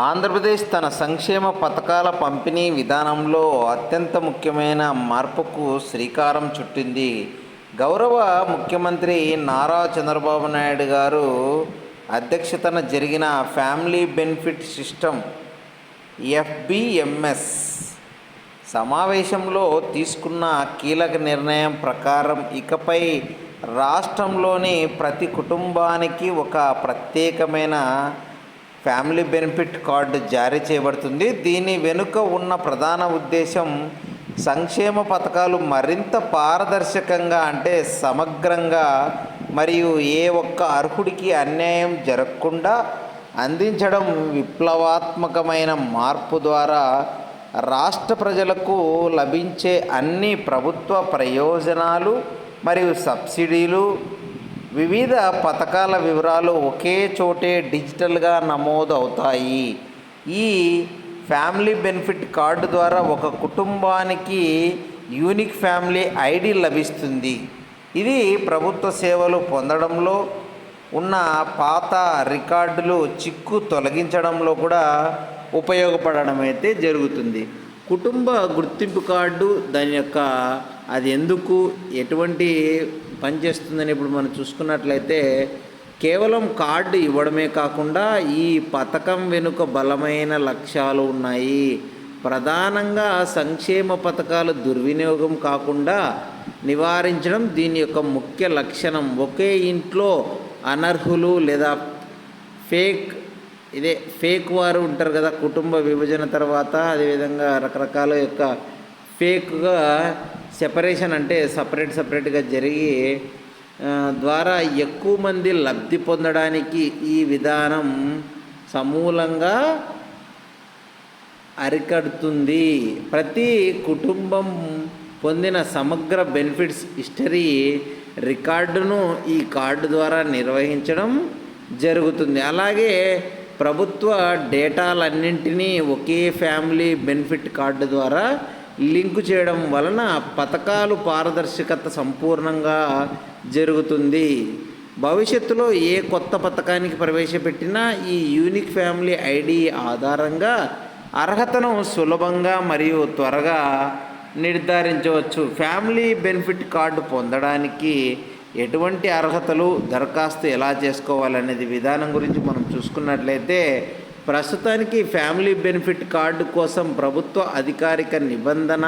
ఆంధ్రప్రదేశ్ తన సంక్షేమ పథకాల పంపిణీ విధానంలో అత్యంత ముఖ్యమైన మార్పుకు శ్రీకారం చుట్టింది. గౌరవ ముఖ్యమంత్రి నారా చంద్రబాబు నాయుడు గారు అధ్యక్షతన జరిగిన ఫ్యామిలీ బెనిఫిట్ సిస్టమ్ ఎఫ్బిఎంఎస్ సమావేశంలో తీసుకున్న కీలక నిర్ణయం ప్రకారం ఇకపై రాష్ట్రంలోని ప్రతి కుటుంబానికి ఒక ప్రత్యేకమైన ఫ్యామిలీ బెనిఫిట్ కార్డు జారీ చేయబడుతుంది. దీని వెనుక ఉన్న ప్రధాన ఉద్దేశం సంక్షేమ పథకాలు మరింత పారదర్శకంగా అంటే సమగ్రంగా మరియు ఏ ఒక్క అర్హుడికి అన్యాయం జరగకుండా అందించడం విప్లవాత్మకమైన మార్పు ద్వారా రాష్ట్ర ప్రజలకు లభించే అన్ని ప్రభుత్వ ప్రయోజనాలు మరియు సబ్సిడీలు వివిధ పథకాల వివరాలు ఒకే చోటే డిజిటల్గా నమోదు అవుతాయి ఈ ఫ్యామిలీ బెనిఫిట్ కార్డు ద్వారా ఒక కుటుంబానికి యూనిక్ ఫ్యామిలీ ఐడి లభిస్తుంది. ఇది ప్రభుత్వ సేవలు పొందడంలో ఉన్న పాత రికార్డులు చిక్కు తొలగించడంలో కూడా ఉపయోగపడడం అయితే జరుగుతుంది. కుటుంబ గుర్తింపు కార్డు దాని యొక్క అది ఎందుకు ఎటువంటి పనిచేస్తుందని ఇప్పుడు మనం చూసుకున్నట్లయితే కేవలం కార్డు ఇవ్వడమే కాకుండా ఈ పథకం వెనుక బలమైన లక్ష్యాలు ఉన్నాయి. ప్రధానంగా సంక్షేమ పథకాలు దుర్వినియోగం కాకుండా నివారించడం దీని యొక్క ముఖ్య లక్షణం. ఒకే ఇంట్లో అనర్హులు లేదా ఫేక్ ఇదే ఫేక్ వారు ఉంటారు కదా కుటుంబ విభజన తర్వాత అదేవిధంగా రకరకాల యొక్క ఫేక్గా సెపరేషన్ అంటే సపరేట్ సపరేట్గా జరిగి ద్వారా ఎక్కువ మంది లబ్ధి పొందడానికి ఈ విధానం సమూలంగా అరికడుతుంది. ప్రతి కుటుంబం పొందిన సమగ్ర బెనిఫిట్స్ హిస్టరీ రికార్డును ఈ కార్డు ద్వారా నిర్వహించడం జరుగుతుంది. అలాగే ప్రభుత్వ డేటాలన్నింటినీ ఒకే ఫ్యామిలీ బెనిఫిట్ కార్డు ద్వారా లింకు చేయడం వలన పథకాలు పారదర్శకత సంపూర్ణంగా జరుగుతుంది. భవిష్యత్తులో ఏ కొత్త పథకానికి ప్రవేశపెట్టినా ఈ యూనిక్ ఫ్యామిలీ ఐడి ఆధారంగా అర్హతను సులభంగా మరియు త్వరగా నిర్ధారించవచ్చు. ఫ్యామిలీ బెనిఫిట్ కార్డు పొందడానికి ఎటువంటి అర్హతలు దరఖాస్తు ఎలా చేసుకోవాలనేది విధానం గురించి మనం చూసుకున్నట్లయితే ప్రస్తుతానికి ఫ్యామిలీ బెనిఫిట్ కార్డు కోసం ప్రభుత్వ అధికారిక నిబంధన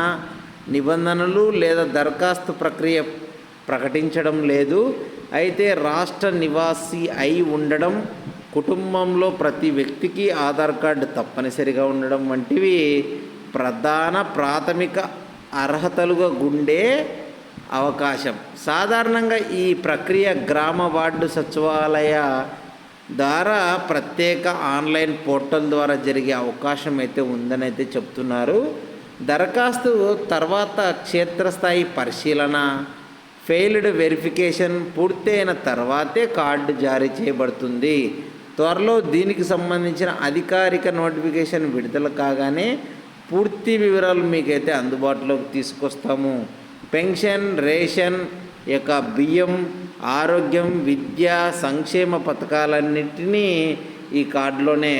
నిబంధనలు లేదా దరఖాస్తు ప్రక్రియ ప్రకటించడం లేదు. అయితే రాష్ట్ర నివాసి అయి ఉండడం కుటుంబంలో ప్రతి వ్యక్తికి ఆధార్ కార్డు తప్పనిసరిగా ఉండడం వంటివి ప్రధాన ప్రాథమిక అర్హతలుగా గుండే అవకాశం. సాధారణంగా ఈ ప్రక్రియ గ్రామ వార్డు సచివాలయ ద్వారా ప్రత్యేక ఆన్లైన్ పోర్టల్ ద్వారా జరిగే అవకాశం అయితే ఉందని అయితే చెప్తున్నారు. దరఖాస్తు తర్వాత క్షేత్రస్థాయి పరిశీలన ఫెయిల్డ్ వెరిఫికేషన్ పూర్తయిన తర్వాతే కార్డు జారీ చేయబడుతుంది. త్వరలో దీనికి సంబంధించిన అధికారిక నోటిఫికేషన్ విడుదల కాగానే పూర్తి వివరాలు మీకైతే అందుబాటులోకి తీసుకొస్తాము. పెన్షన్ రేషన్ యొక్క బియ్యం ఆరోగ్యం విద్య సంక్షేమ పథకాలన్నింటినీ ఈ కార్డులోనే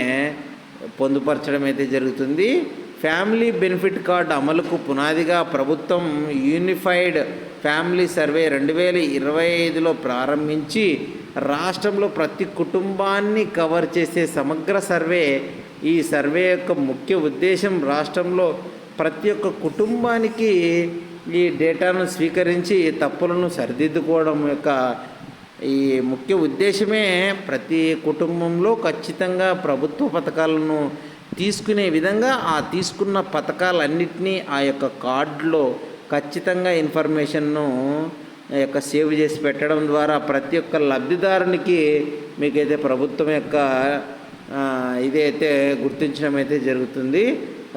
పొందుపరచడం అయితే జరుగుతుంది. ఫ్యామిలీ బెనిఫిట్ కార్డు అమలుకు పునాదిగా ప్రభుత్వం యూనిఫైడ్ ఫ్యామిలీ సర్వే రెండు వేల ఇరవై ఐదులో ప్రారంభించి రాష్ట్రంలో ప్రతి కుటుంబాన్ని కవర్ చేసే సమగ్ర సర్వే ఈ సర్వే యొక్క ముఖ్య ఉద్దేశం రాష్ట్రంలో ప్రతి ఒక్క కుటుంబానికి ఈ డేటాను స్వీకరించి తప్పులను సరిదిద్దుకోవడం యొక్క ఈ ముఖ్య ఉద్దేశమే ప్రతి కుటుంబంలో ఖచ్చితంగా ప్రభుత్వ పథకాలను తీసుకునే విధంగా ఆ తీసుకున్న పథకాలన్నింటినీ ఆ యొక్క కార్డులో ఖచ్చితంగా ఇన్ఫర్మేషన్ను ఆ యొక్క సేవ్ చేసి పెట్టడం ద్వారా ప్రతి ఒక్క లబ్ధిదారునికి మీకైతే ప్రభుత్వం యొక్క ఇదైతే గుర్తించడం అయితే జరుగుతుంది.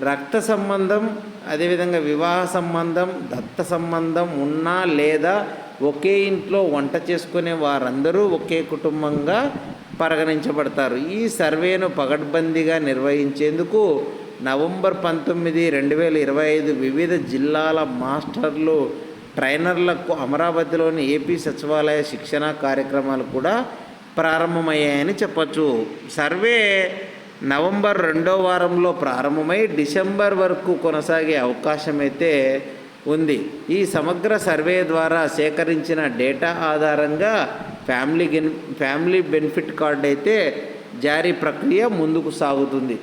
రక్త సంబంధం అదేవిధంగా వివాహ సంబంధం దత్త సంబంధం ఉన్నా లేదా ఒకే ఇంట్లో వంట చేసుకునే వారందరూ ఒకే కుటుంబంగా పరిగణించబడతారు. ఈ సర్వేను పగడ్బందీగా నిర్వహించేందుకు నవంబర్ పంతొమ్మిది రెండు వేల ఇరవై ఐదు వివిధ జిల్లాల మాస్టర్లు ట్రైనర్లకు అమరావతిలోని ఏపీ సచివాలయ శిక్షణ కార్యక్రమాలు కూడా ప్రారంభమయ్యాయని చెప్పచ్చు. సర్వే నవంబర్ రెండో వారంలో ప్రారంభమై డిసెంబర్ వరకు కొనసాగే అవకాశం అయితే ఉంది. ఈ సమగ్ర సర్వే ద్వారా సేకరించిన డేటా ఆధారంగా ఫ్యామిలీ గెన్ ఫ్యామిలీ బెనిఫిట్ కార్డ్ అయితే జారీ ప్రక్రియ ముందుకు సాగుతుంది.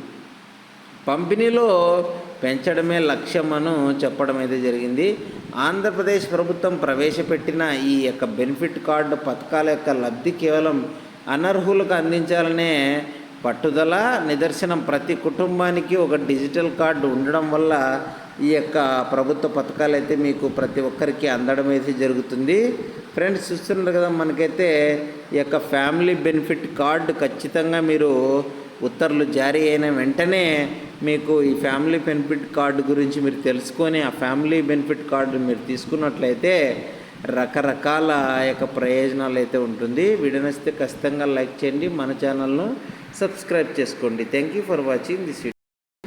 పంపిణీలో పెంచడమే లక్ష్యమను చెప్పడం అయితే జరిగింది. ఆంధ్రప్రదేశ్ ప్రభుత్వం ప్రవేశపెట్టిన ఈ యొక్క బెనిఫిట్ కార్డు పథకాల యొక్క లబ్ధి కేవలం అనర్హులకు అందించాలనే పట్టుదల నిదర్శనం ప్రతి కుటుంబానికి ఒక డిజిటల్ కార్డు ఉండడం వల్ల ఈ యొక్క ప్రభుత్వ పథకాలు అయితే మీకు ప్రతి ఒక్కరికి అందడం అయితే జరుగుతుంది. ఫ్రెండ్స్ చూస్తున్నారు కదా మనకైతే ఈ యొక్క ఫ్యామిలీ బెనిఫిట్ కార్డు ఖచ్చితంగా మీరు ఉత్తర్వులు జారీ అయిన వెంటనే మీకు ఈ ఫ్యామిలీ బెనిఫిట్ కార్డు గురించి మీరు తెలుసుకొని ఆ ఫ్యామిలీ బెనిఫిట్ కార్డు మీరు తీసుకున్నట్లయితే రకరకాల యొక్క ప్రయోజనాలు అయితే ఉంటుంది. వీడియో నచ్చితే ఖచ్చితంగా లైక్ చేయండి. మన ఛానల్ను సబ్స్క్రైబ్ చేసుకోండి. Thank you for watching this